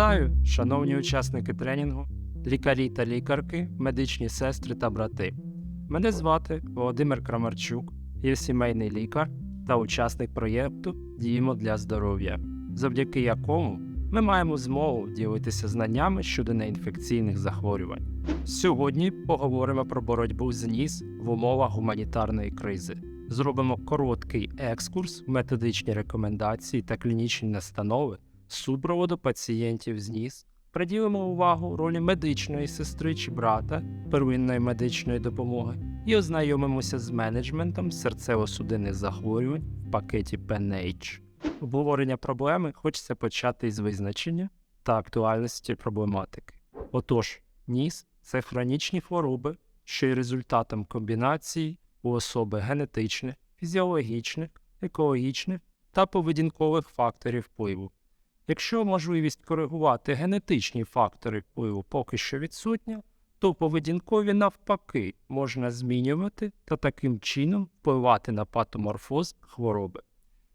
Вітаю, шановні учасники тренінгу, лікарі та лікарки, медичні сестри та брати. Мене звати Володимир Крамарчук, я сімейний лікар та учасник проєкту Діємо для здоров'я, завдяки якому ми маємо змогу ділитися знаннями щодо неінфекційних захворювань. Сьогодні поговоримо про боротьбу з НІС в умовах гуманітарної кризи. Зробимо короткий екскурс, методичні рекомендації та клінічні настанови супроводу пацієнтів з НІС, приділимо увагу ролі медичної сестри чи брата первинної медичної допомоги і ознайомимося з менеджментом серцево-судинних захворювань в пакеті PNH. Обговорення проблеми хочеться почати із визначення та актуальності проблематики. Отож, НІС це хронічні хвороби, що є результатом комбінації у особи генетичних, фізіологічних, екологічних та поведінкових факторів впливу. Якщо можливість коригувати генетичні фактори впливу поки що відсутня, то поведінкові навпаки можна змінювати та таким чином впливати на патоморфоз хвороби.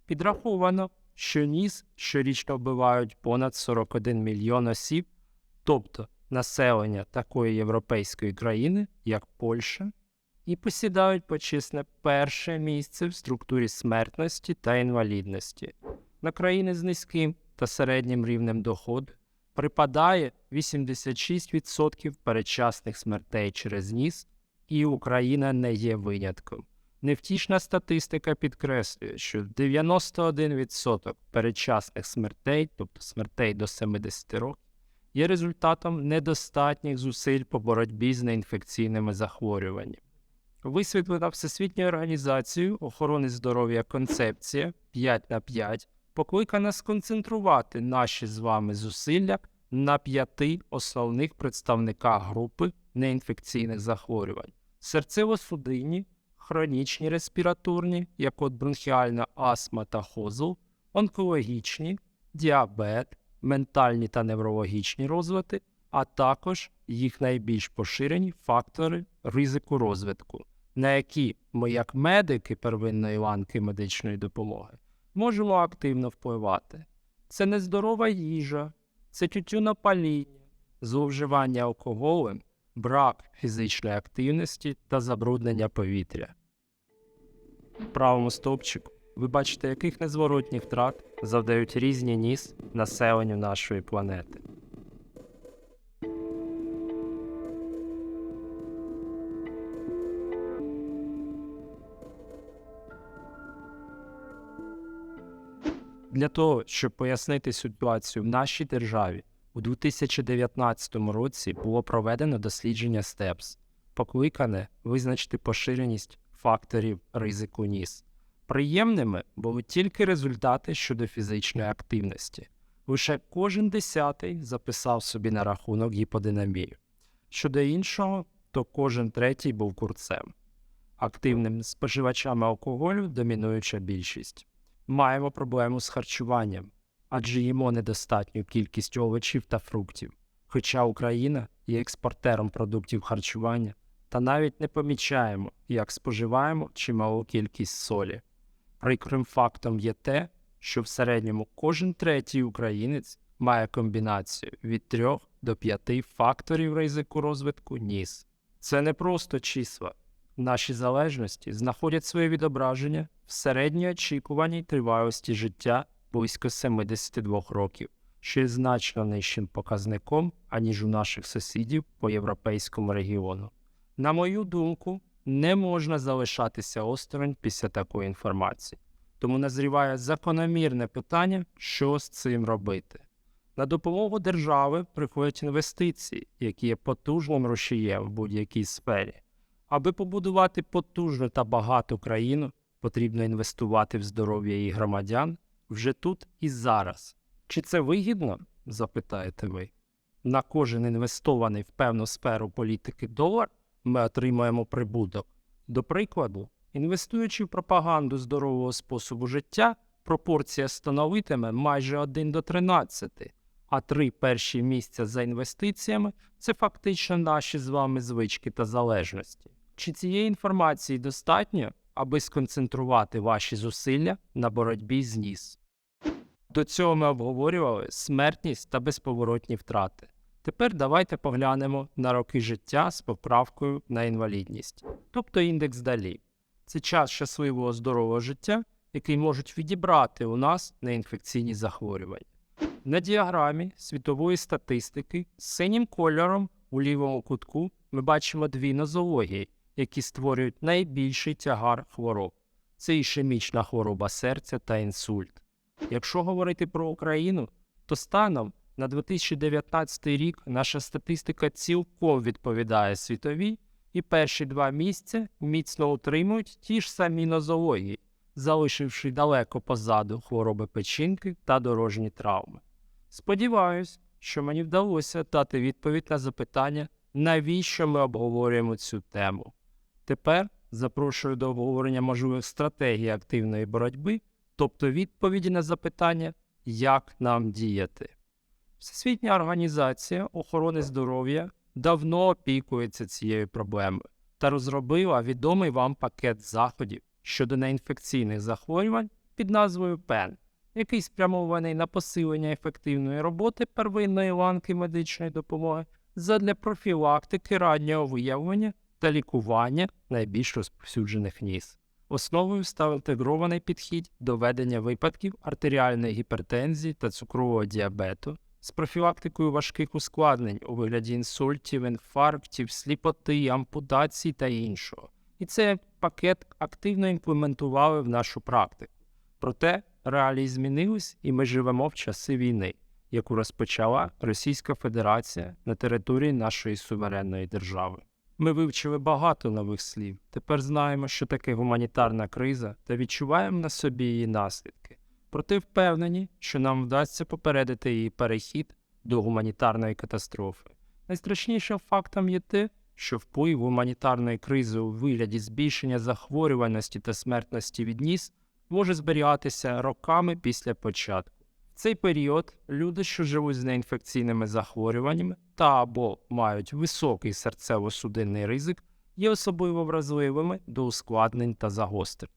Підраховано, що ніс щорічно вбивають понад 41 мільйон осіб, тобто населення такої європейської країни, як Польща, і посідають почесне перше місце в структурі смертності та інвалідності. На країни з низьким та середнім рівнем доходу припадає 86% передчасних смертей через ніс, і Україна не є винятком. Невтішна статистика підкреслює, що 91% передчасних смертей, тобто смертей до 70 років, є результатом недостатніх зусиль по боротьбі з неінфекційними захворюваннями. Висвітлена Всесвітньою організацією охорони здоров'я концепція 5 на 5 покликана сконцентрувати наші з вами зусилля на п'яти основних представниках групи неінфекційних захворювань: серцево-судинні, хронічні респіраторні, як от бронхіальна астма та хозл, онкологічні, діабет, ментальні та неврологічні розлади, а також їх найбільш поширені фактори ризику розвитку, на які ми, як медики первинної ланки медичної допомоги, можемо активно впливати. Це нездорова їжа, це тютюнопаління, зловживання алкоголем, брак фізичної активності та забруднення повітря. В правому стовпчику ви бачите, яких незворотніх втрат завдають різні ніс населенню нашої планети. Для того, щоб пояснити ситуацію в нашій державі, у 2019 році було проведено дослідження STEPS, покликане визначити поширеність факторів ризику ніс. Приємними були тільки результати щодо фізичної активності. Лише кожен десятий записав собі на рахунок гіподинамію. Щодо іншого, то кожен третій був курцем. Активним споживачами алкоголю домінуюча більшість маємо проблему з харчуванням, адже їмо недостатню кількість овочів та фруктів. Хоча Україна є експортером продуктів харчування, та навіть не помічаємо, як споживаємо чималу кількість солі. Прикрим фактом є те, що в середньому кожен третій українець має комбінацію від 3 до 5 факторів ризику розвитку ніс. Це не просто числа. Наші залежності знаходять своє відображення в середньоочікуваній тривалості життя близько 72 років, що є значно нижчим показником, аніж у наших сусідів по європейському регіону. На мою думку, не можна залишатися осторонь після такої інформації, тому назріває закономірне питання, що з цим робити. На допомогу держави приходять інвестиції, які є потужним рушієм в будь-якій сфері. Аби побудувати потужну та багату країну, потрібно інвестувати в здоров'я її громадян вже тут і зараз. Чи це вигідно? запитаєте ви. На кожен інвестований в певну сферу політики долар ми отримаємо прибуток. До прикладу, інвестуючи в пропаганду здорового способу життя, пропорція становитиме майже 1 до 13, а три перші місця за інвестиціями це фактично наші з вами звички та залежності. Чи цієї інформації достатньо, аби сконцентрувати ваші зусилля на боротьбі з ніс? До цього ми обговорювали смертність та безповоротні втрати. Тепер давайте поглянемо на роки життя з поправкою на інвалідність, тобто індекс далі. Це час щасливого здорового життя, який можуть відібрати у нас неінфекційні захворювання. На діаграмі світової статистики синім кольором у лівому кутку ми бачимо дві нозології, які створюють найбільший тягар хвороб. Це ішемічна хвороба серця та інсульт. Якщо говорити про Україну, то станом на 2019 рік наша статистика цілком відповідає світовій, і перші два місця міцно утримують ті ж самі нозології, залишивши далеко позаду хвороби печінки та дорожні травми. Сподіваюсь, що мені вдалося дати відповідь на запитання, навіщо ми обговорюємо цю тему. Тепер запрошую до обговорення можливих стратегій активної боротьби, тобто відповіді на запитання, як нам діяти. Всесвітня організація охорони здоров'я давно опікується цією проблемою та розробила відомий вам пакет заходів щодо неінфекційних захворювань під назвою ПЕН, який спрямований на посилення ефективної роботи первинної ланки медичної допомоги задля профілактики раннього виявлення та лікування найбільш розповсюджених ніс. Основою став інтегрований підхід до ведення випадків артеріальної гіпертензії та цукрового діабету з профілактикою важких ускладнень у вигляді інсультів, інфарктів, сліпоти, ампутацій та іншого. І цей пакет активно імплементували в нашу практику. Проте реалії змінились, і ми живемо в часи війни, яку розпочала Російська Федерація на території нашої суверенної держави. Ми вивчили багато нових слів. Тепер знаємо, що таке гуманітарна криза, та відчуваємо на собі її наслідки. Проте впевнені, що нам вдасться попередити її перехід до гуманітарної катастрофи. Найстрашнішим фактом є те, що вплив гуманітарної кризи у вигляді збільшення захворюваності та смертності від ніс може зберігатися роками після початку. В цей період люди, що живуть з неінфекційними захворюваннями та або мають високий серцево-судинний ризик, є особливо вразливими до ускладнень та загострень.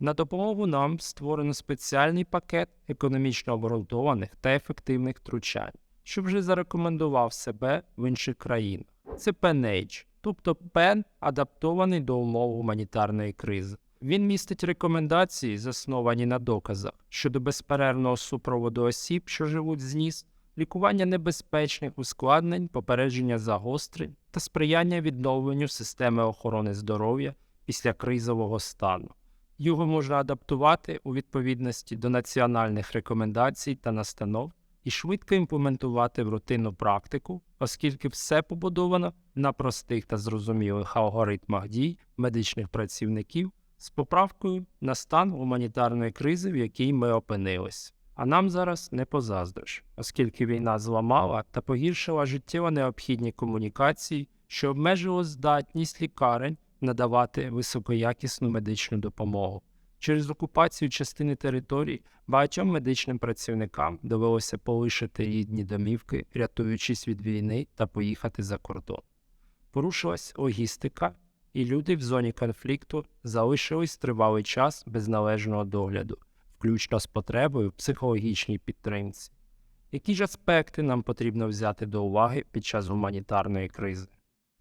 На допомогу нам створено спеціальний пакет економічно обґрунтованих та ефективних втручань, що вже зарекомендував себе в інших країнах. Це PenAge, тобто пен адаптований до умов гуманітарної кризи. Він містить рекомендації, засновані на доказах щодо безперервного супроводу осіб, що живуть з ніс, лікування небезпечних ускладнень, попередження загострень та сприяння відновленню системи охорони здоров'я після кризового стану. Його можна адаптувати у відповідності до національних рекомендацій та настанов і швидко імплементувати в рутинну практику, оскільки все побудовано на простих та зрозумілих алгоритмах дій медичних працівників з поправкою на стан гуманітарної кризи, в якій ми опинились. А нам зараз не позаздриш, оскільки війна зламала та погіршила життєво необхідні комунікації, що обмежило здатність лікарень надавати високоякісну медичну допомогу. Через окупацію частини територій багатьом медичним працівникам довелося полишити рідні домівки, рятуючись від війни та поїхати за кордон. Порушилась логістика, і люди в зоні конфлікту залишились тривалий час без належного догляду, включно з потребою в психологічній підтримці. Які ж аспекти нам потрібно взяти до уваги під час гуманітарної кризи?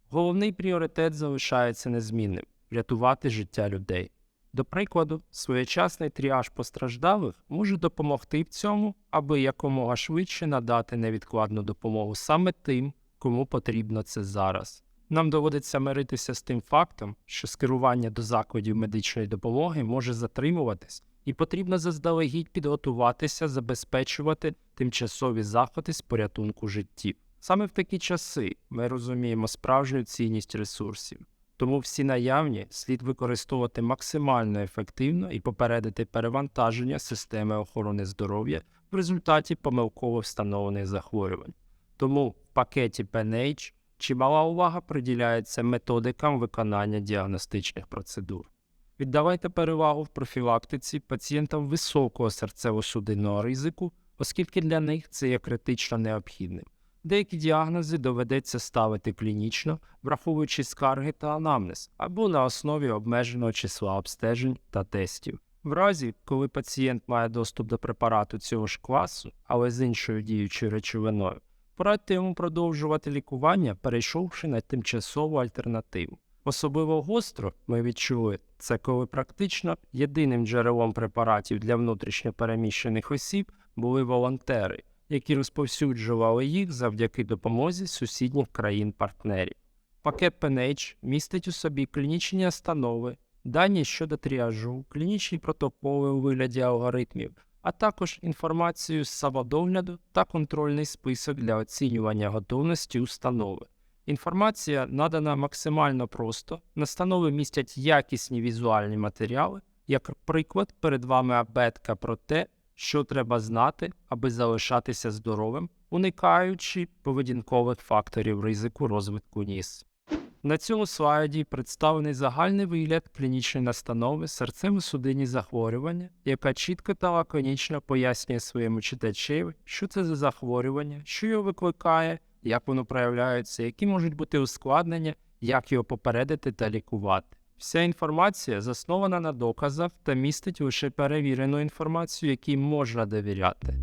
Головний пріоритет залишається незмінним врятувати життя людей. До прикладу, своєчасний тріаж постраждалих може допомогти в цьому, аби якомога швидше надати невідкладну допомогу саме тим, кому потрібно це зараз. Нам доводиться миритися з тим фактом, що скерування до закладів медичної допомоги може затримуватись, і потрібно заздалегідь підготуватися забезпечувати тимчасові заходи з порятунку життів. Саме в такі часи ми розуміємо справжню цінність ресурсів, тому всі наявні слід використовувати максимально ефективно і попередити перевантаження системи охорони здоров'я в результаті помилково встановлених захворювань. Тому в пакеті PNH чимала увага приділяється методикам виконання діагностичних процедур. Віддавайте перевагу в профілактиці пацієнтам високого серцево-судинного ризику, оскільки для них це є критично необхідним. Деякі діагнози доведеться ставити клінічно, враховуючи скарги та анамнез, або на основі обмеженого числа обстежень та тестів. В разі, коли пацієнт має доступ до препарату цього ж класу, але з іншою діючою речовиною, порадьте йому продовжувати лікування, перейшовши на тимчасову альтернативу. Особливо гостро ми відчули це, коли практично єдиним джерелом препаратів для внутрішньопереміщених осіб були волонтери, які розповсюджували їх завдяки допомозі сусідніх країн-партнерів. Пакет PNH містить у собі клінічні настанови, дані щодо тріажу, клінічні протоколи у вигляді алгоритмів, а також інформацію з самодогляду та контрольний список для оцінювання готовності установи. Інформація надана максимально просто, настанови містять якісні візуальні матеріали, як приклад, перед вами абетка про те, що треба знати, аби залишатися здоровим, уникаючи поведінкових факторів ризику розвитку ніс. На цьому слайді представлений загальний вигляд клінічної настанови серцево-судинні захворювання, яка чітко та лаконічно пояснює своєму читачеві, що це за захворювання, що його викликає, як воно проявляється, які можуть бути ускладнення, як його попередити та лікувати. Вся інформація заснована на доказах та містить лише перевірену інформацію, якій можна довіряти.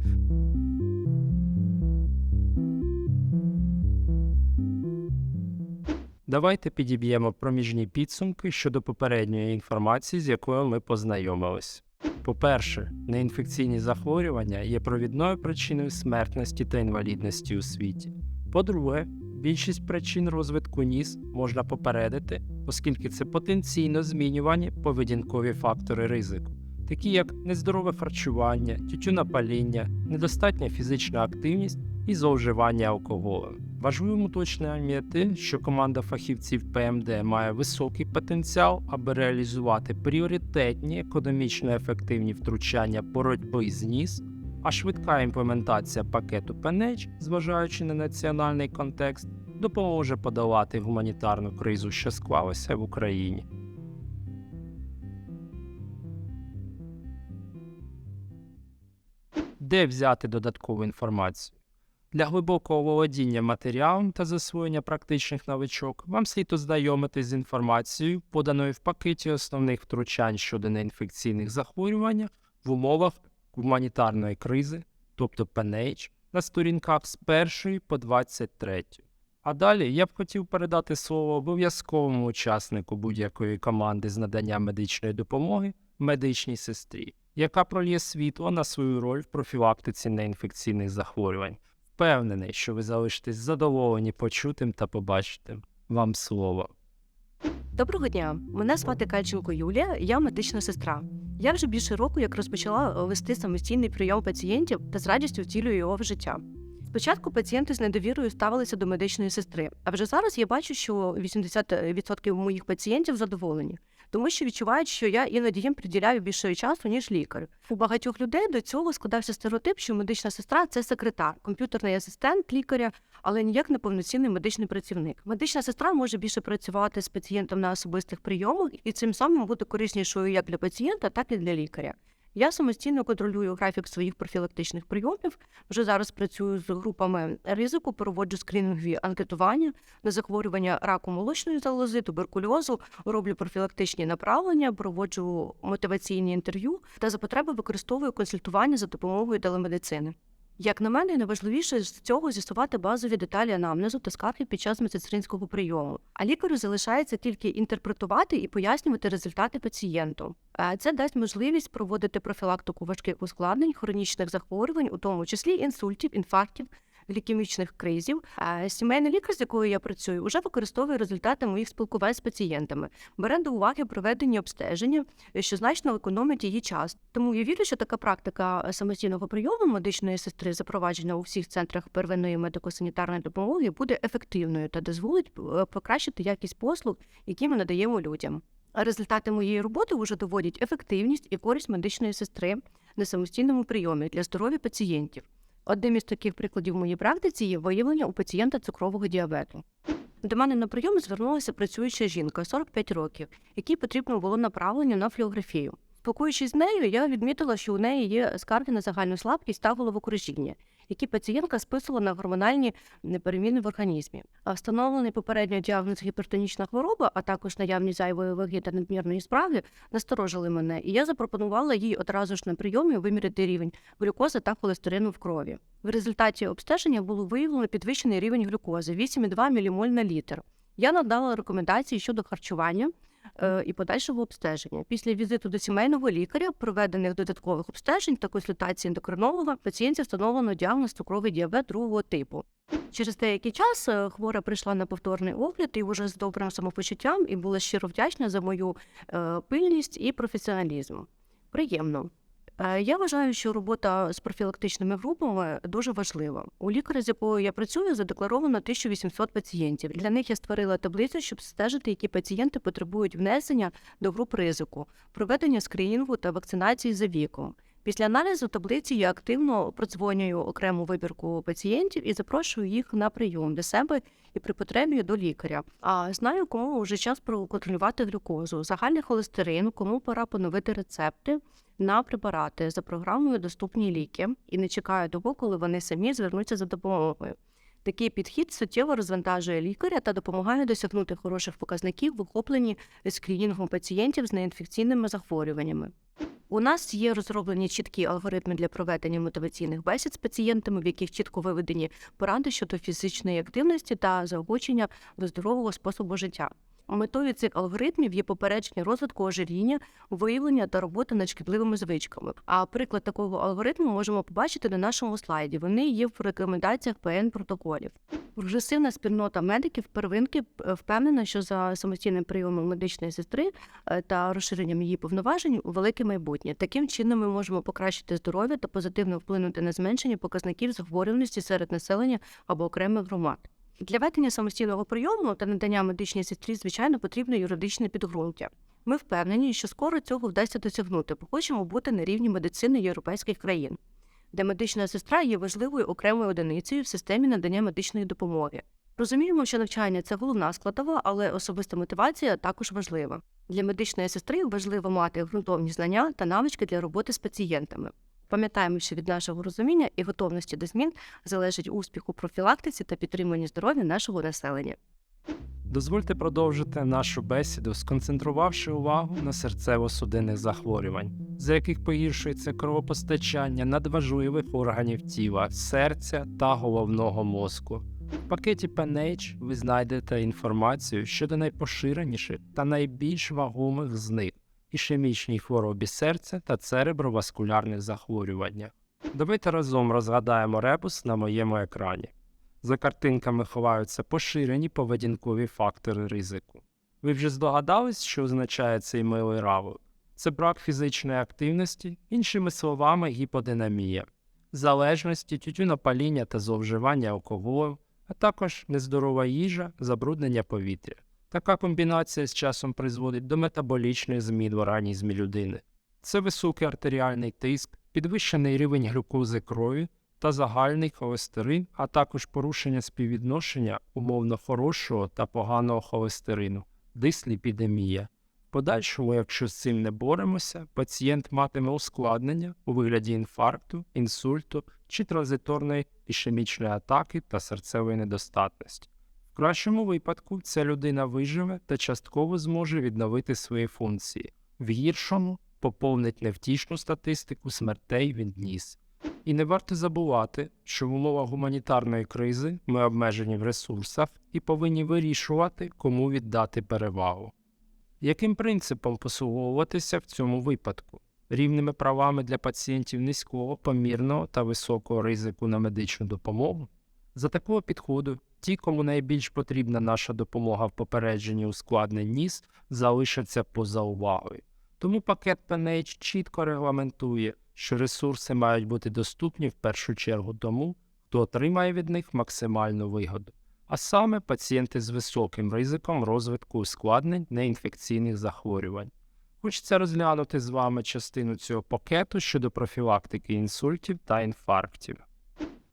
Давайте підіб'ємо проміжні підсумки щодо попередньої інформації, з якою ми познайомились. По-перше, неінфекційні захворювання є провідною причиною смертності та інвалідності у світі. По-друге, більшість причин розвитку ніс можна попередити, оскільки це потенційно змінювані поведінкові фактори ризику, такі як нездорове харчування, тютюнопаління, недостатня фізична активність і зловживання алкоголем. Важливим уточненням є що команда фахівців ПМД має високий потенціал, аби реалізувати пріоритетні економічно ефективні втручання боротьби з ніс, а швидка імплементація пакету PNH, зважаючи на національний контекст, допоможе подолати гуманітарну кризу, що склалася в Україні. Де взяти додаткову інформацію? Для глибокого володіння матеріалом та засвоєння практичних навичок вам слід ознайомитись з інформацією, поданою в пакеті основних втручань щодо неінфекційних захворювань в умовах гуманітарної кризи, тобто PNH, на сторінках з 1 по 23. А далі я б хотів передати слово обов'язковому учаснику будь-якої команди з надання медичної допомоги медичній сестрі, яка пролє світло на свою роль в профілактиці неінфекційних захворювань. Впевнений, що ви залишитесь задоволені почутим та побачитим. Вам слово. Доброго дня, мене звати Кальченко Юлія, я медична сестра. Я вже більше року як розпочала е, вести самостійний прийом пацієнтів та з радістю втілюю його в життя. Спочатку пацієнти з недовірою ставилися до медичної сестри, а вже зараз я бачу, що 80% моїх пацієнтів задоволені, тому що відчувають, що я іноді їм приділяю більше часу, ніж лікар. У багатьох людей до цього складався стереотип, що медична сестра це секретар, комп'ютерний асистент лікаря, але ніяк не повноцінний медичний працівник. Медична сестра може більше працювати з пацієнтом на особистих прийомах і цим самим бути кориснішою як для пацієнта, так і для лікаря. Я самостійно контролюю графік своїх профілактичних прийомів. Вже зараз працюю з групами ризику, проводжу скринінгові анкетування на захворювання раку молочної залози, туберкульозу, роблю профілактичні направлення, проводжу мотиваційні інтерв'ю та за потреби використовую консультування за допомогою телемедицини. Як на мене, найважливіше з цього з'ясувати базові деталі анамнезу та скарги під час медицинського прийому. А лікарю залишається тільки інтерпретувати і пояснювати результати пацієнту. Е, Це дасть можливість проводити профілактику важких ускладнень, хронічних захворювань, у тому числі інсультів, інфарктів. Глікемічних кризів Е, сімейний лікар, з якою я працюю, вже використовує результати моїх спілкувань з пацієнтами, бере до уваги проведені обстеження, що значно економить її час. Тому я вірю, що така практика самостійного прийому медичної сестри, запроваджена у всіх центрах первинної медико-санітарної допомоги, буде ефективною та дозволить е, покращити якість послуг, які ми надаємо людям. Результати моєї роботи вже доводять ефективність і користь медичної сестри на самостійному прийомі для здоров'я пацієнтів. Одним із таких прикладів в моїй практиці є виявлення у пацієнта цукрового діабету. До мене на прийом звернулася працююча жінка 45 років, якій потрібно було направлення на фліографію. Спілкуючись з нею, я відмітила, що у неї є скарги на загальну слабкість та головокружіння, які пацієнтка списувала на гормональні непереміни в організмі. А встановлений попередньо діагноз гіпертонічна хвороба, а також наявність зайвої ваги та надмірної справи, насторожили мене, і я запропонувала їй одразу ж на прийомі виміряти рівень глюкози та холестерину в крові. В результаті обстеження було виявлено підвищений рівень глюкози 8,2 ммоль на літр. Я надала рекомендації щодо харчування і подальшого обстеження. Після візиту до сімейного лікаря, проведених додаткових обстежень та консультації ендокринолога, пацієнті встановлено діагноз цукровий діабет другого типу. Через деякий час е, хвора прийшла на повторний огляд і вже з добрим самопочуттям і була щиро вдячна за мою е, пильність і професіоналізм. Приємно. Е, Я вважаю, що робота з профілактичними групами дуже важлива. У лікаря, з якою я працюю, задекларовано 1800 пацієнтів. Для них я створила таблицю, щоб стежити, які пацієнти потребують внесення до груп ризику, проведення скринінгу та вакцинації за віком. Після аналізу таблиці я активно продзвонюю окрему вибірку пацієнтів і запрошую їх на прийом до себе і при потребі до лікаря. А знаю, кому вже час проконтролювати глюкозу, загальний холестерин, кому пора поновити рецепти на препарати за програмою Доступні ліки і не чекаю того, коли вони самі звернуться за допомогою. Такий підхід суттєво розвантажує лікаря та допомагає досягнути хороших показників в охопленні скрінінгом пацієнтів з неінфекційними захворюваннями. У нас є розроблені чіткі алгоритми для проведення мотиваційних бесід з пацієнтами, в яких чітко виведені поради щодо фізичної активності та заохочення до здорового способу життя. Метою цих алгоритмів є попередження розвитку ожиріння, виявлення та робота над шкідливими звичками. А приклад такого алгоритму можемо побачити на нашому слайді. Вони є в рекомендаціях ПН протоколів. Прогресивна спільнота медиків первинки е, впевнена, що за самостійним прийомом медичної сестри е, та розширенням її повноважень у велике майбутнє. Таким чином ми можемо покращити здоров'я та позитивно вплинути на зменшення показників захворюваності серед населення або окремих громад. Для ведення самостійного прийому та надання медичній сестрі, звичайно, потрібно юридичне підґрунтя. Ми впевнені, що скоро цього вдасться досягнути, бо хочемо бути на рівні медицини європейських країн, де медична сестра є важливою окремою одиницею в системі надання медичної допомоги. Розуміємо, що навчання це головна складова, але особиста мотивація також важлива. Для медичної сестри важливо мати ґрунтовні знання та навички для роботи з пацієнтами. Пам'ятаємо, що від нашого розуміння і готовності до змін залежить успіх у профілактиці та підтриманні здоров'я нашого населення. Дозвольте продовжити нашу бесіду, сконцентрувавши увагу на серцево-судинних захворювань, за яких погіршується кровопостачання надважливих органів тіла, серця та головного мозку. В пакеті PNH ви знайдете інформацію щодо найпоширеніших та найбільш вагомих з них ішемічній хворобі серця та цереброваскулярних захворюваннях. Давайте разом розгадаємо ребус на моєму екрані. За картинками ховаються поширені поведінкові фактори ризику. Ви вже здогадались, що означає цей милий равлик? Це брак фізичної активності, іншими словами, гіподинамія, залежності, тютюнопаління та зловживання алкоголем, а також нездорова їжа, забруднення повітря. Така комбінація з часом призводить до метаболічних змін в організмі людини. Це високий артеріальний тиск, підвищений рівень глюкози крові та загальний холестерин, а також порушення співвідношення умовно хорошого та поганого холестерину, дисліпідемія. В подальшому, якщо з цим не боремося, пацієнт матиме ускладнення у вигляді інфаркту, інсульту чи транзиторної ішемічної атаки та серцевої недостатності. В кращому випадку ця людина виживе та частково зможе відновити свої функції, в гіршому поповнить невтішну статистику смертей від ніс. І не варто забувати, що в умовах гуманітарної кризи ми обмежені в ресурсах і повинні вирішувати, кому віддати перевагу. Яким принципом послуговуватися в цьому випадку? Рівними правами для пацієнтів низького, помірного та високого ризику на медичну допомогу? За такого підходу, ті, кому найбільш потрібна наша допомога в попередженні ускладнень ніс, залишаться поза увагою. Тому пакет PNH чітко регламентує, що ресурси мають бути доступні в першу чергу тому, хто отримає від них максимальну вигоду, а саме пацієнти з високим ризиком розвитку ускладнень неінфекційних захворювань. Хочеться розглянути з вами частину цього пакету щодо профілактики інсультів та інфарктів.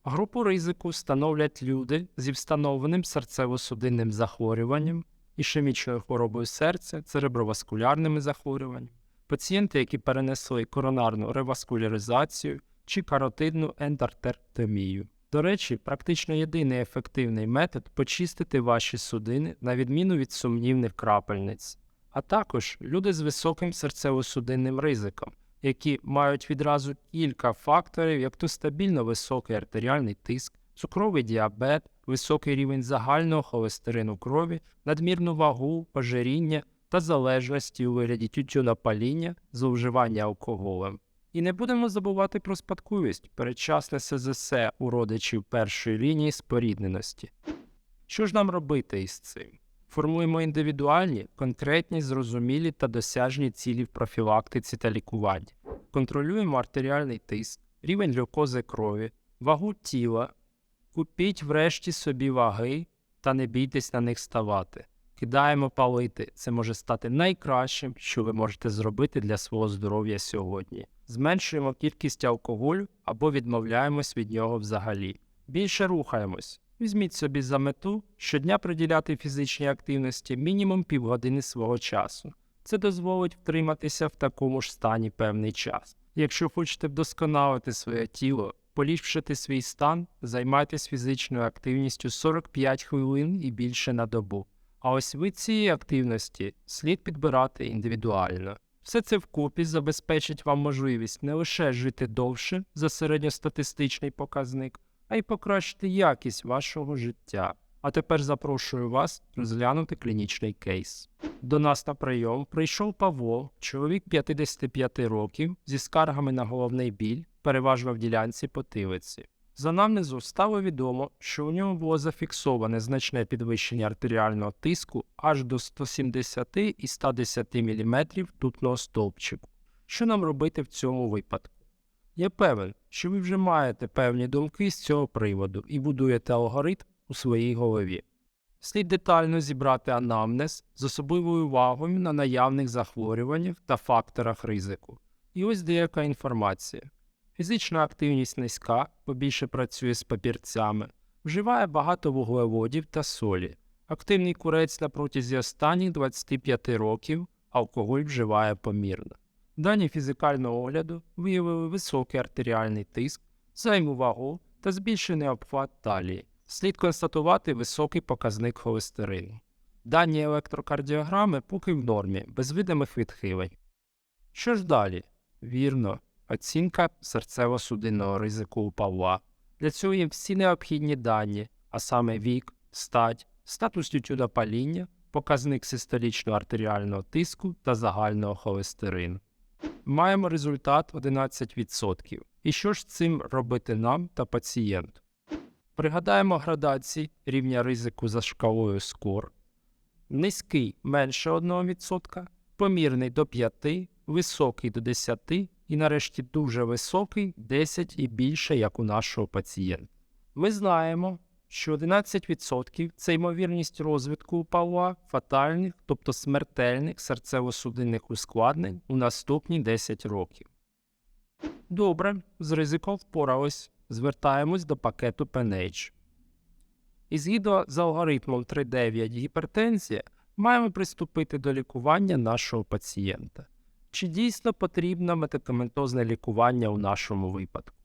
Групу ризику становлять люди зі встановленим серцево-судинним захворюванням, ішемічною хворобою серця, цереброваскулярними захворюваннями, пацієнти, які перенесли коронарну реваскуляризацію чи каротидну ендартектомію. До речі, практично єдиний ефективний метод почистити ваші судини на відміну від сумнівних крапельниць, а також люди з високим серцево-судинним ризиком, які мають відразу кілька факторів, як то стабільно високий артеріальний тиск, цукровий діабет, високий рівень загального холестерину крові, надмірну вагу, ожиріння та залежності у вигляді тютюнопаління, зловживання алкоголем. І не будемо забувати про спадковість, передчасне СЗС у родичів першої лінії спорідненості. Що ж нам робити із цим? Формуємо індивідуальні, конкретні, зрозумілі та досяжні цілі в профілактиці та лікуванні. Контролюємо артеріальний тиск, рівень глюкози крові, вагу тіла, купіть врешті собі ваги та не бійтесь на них ставати. Кидаємо палити. Це може стати найкращим, що ви можете зробити для свого здоров'я сьогодні. Зменшуємо кількість алкоголю або відмовляємось від нього взагалі. Більше рухаємось. Візьміть собі за мету щодня приділяти фізичній активності мінімум півгодини свого часу. Це дозволить втриматися в такому ж стані певний час. Якщо хочете вдосконалити своє тіло, поліпшити свій стан, займайтесь фізичною активністю 45 хвилин і більше на добу. А ось вид цієї активності слід підбирати індивідуально. Все це вкупі забезпечить вам можливість не лише жити довше за середньостатистичний показник, а й покращити якість вашого життя. А тепер запрошую вас розглянути клінічний кейс. До нас на прийом прийшов Павло, чоловік 55 років, зі скаргами на головний біль, переважно в ділянці потилиці. З анамнезу стало відомо, що у нього було зафіксоване значне підвищення артеріального тиску аж до 170 і 110 мм тутного стовпчику. Що нам робити в цьому випадку? Я певен, що ви вже маєте певні думки з цього приводу і будуєте алгоритм у своїй голові. Слід детально зібрати анамнез з особливою увагою на наявних захворюваннях та факторах ризику. І ось деяка інформація. Фізична активність низька, побільше працює з папірцями, вживає багато вуглеводів та солі. Активний курець на протязі останніх 25 років алкоголь вживає помірно. Дані фізикального огляду виявили високий артеріальний тиск, займу вагу та збільшений обхват талії. Слід констатувати високий показник холестерину. Дані електрокардіограми поки в нормі, без видимих відхилень. Що ж далі? Вірно, оцінка серцево-судинного ризику у Павла. Для цього є всі необхідні дані, а саме вік, стать, статус тютюнопаління, показник систолічного артеріального тиску та загального холестерину. Маємо результат 11%. І що ж з цим робити нам та пацієнту? Пригадаємо градації рівня ризику за шкалою скор. Низький менше 1%, помірний до 5%, високий до 10% і нарешті дуже високий 10 і більше, як у нашого пацієнта. Ми знаємо, що 11% це ймовірність розвитку Павла фатальних, тобто смертельних серцево-судинних ускладнень у наступні 10 років. Добре, з ризиком впорались. Звертаємось до пакету PNH. І згідно з алгоритмом 3.9 гіпертензія, маємо приступити до лікування нашого пацієнта. Чи дійсно потрібно медикаментозне лікування у нашому випадку?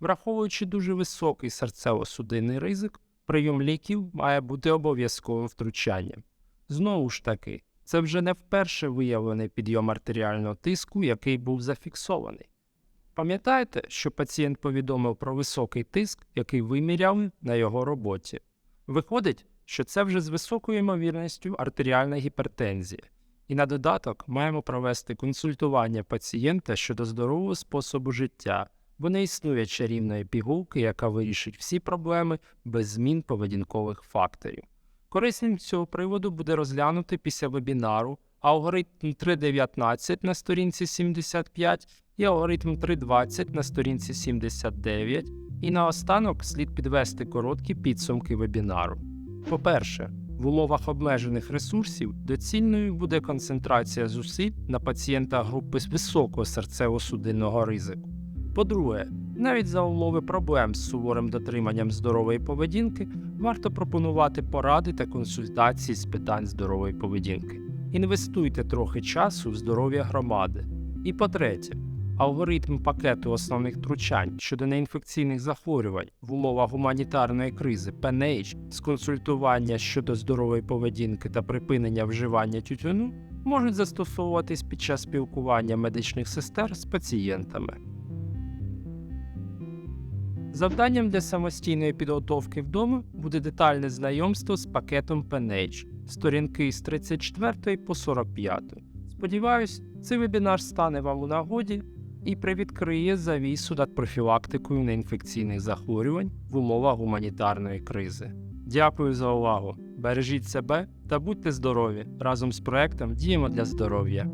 Враховуючи дуже високий серцево-судинний ризик, прийом ліків має бути обов'язковим втручанням. Знову ж таки, це вже не вперше виявлений підйом артеріального тиску, який був зафіксований. Пам'ятаєте, що пацієнт повідомив про високий тиск, який виміряли на його роботі. Виходить, що це вже з високою ймовірністю артеріальна гіпертензія, і на додаток маємо провести консультування пацієнта щодо здорового способу життя, бо не існує чарівної пігулки, яка вирішить всі проблеми без змін поведінкових факторів. Корисним цього приводу буде розглянути після вебінару алгоритм 3.19 на сторінці 75 і алгоритм 3.20 на сторінці 79, і наостанок слід підвести короткі підсумки вебінару. По-перше, в умовах обмежених ресурсів доцільною буде концентрація зусиль на пацієнта групи з високого серцево-судинного ризику. По-друге, навіть за умови проблем з суворим дотриманням здорової поведінки варто пропонувати поради та консультації з питань здорової поведінки. Інвестуйте трохи часу в здоров'я громади. І по-третє, алгоритм пакету основних втручань щодо неінфекційних захворювань в умовах гуманітарної кризи PNH з консультування щодо здорової поведінки та припинення вживання тютюну можуть застосовуватись під час спілкування медичних сестер з пацієнтами. Завданням для самостійної підготовки вдома буде детальне знайомство з пакетом PNH, сторінки з 34 по 45. Сподіваюсь, цей вебінар стане вам у нагоді і привідкриє завісу над профілактикою неінфекційних захворювань в умовах гуманітарної кризи. Дякую за увагу! Бережіть себе та будьте здорові! Разом з проектом діємо для здоров'я.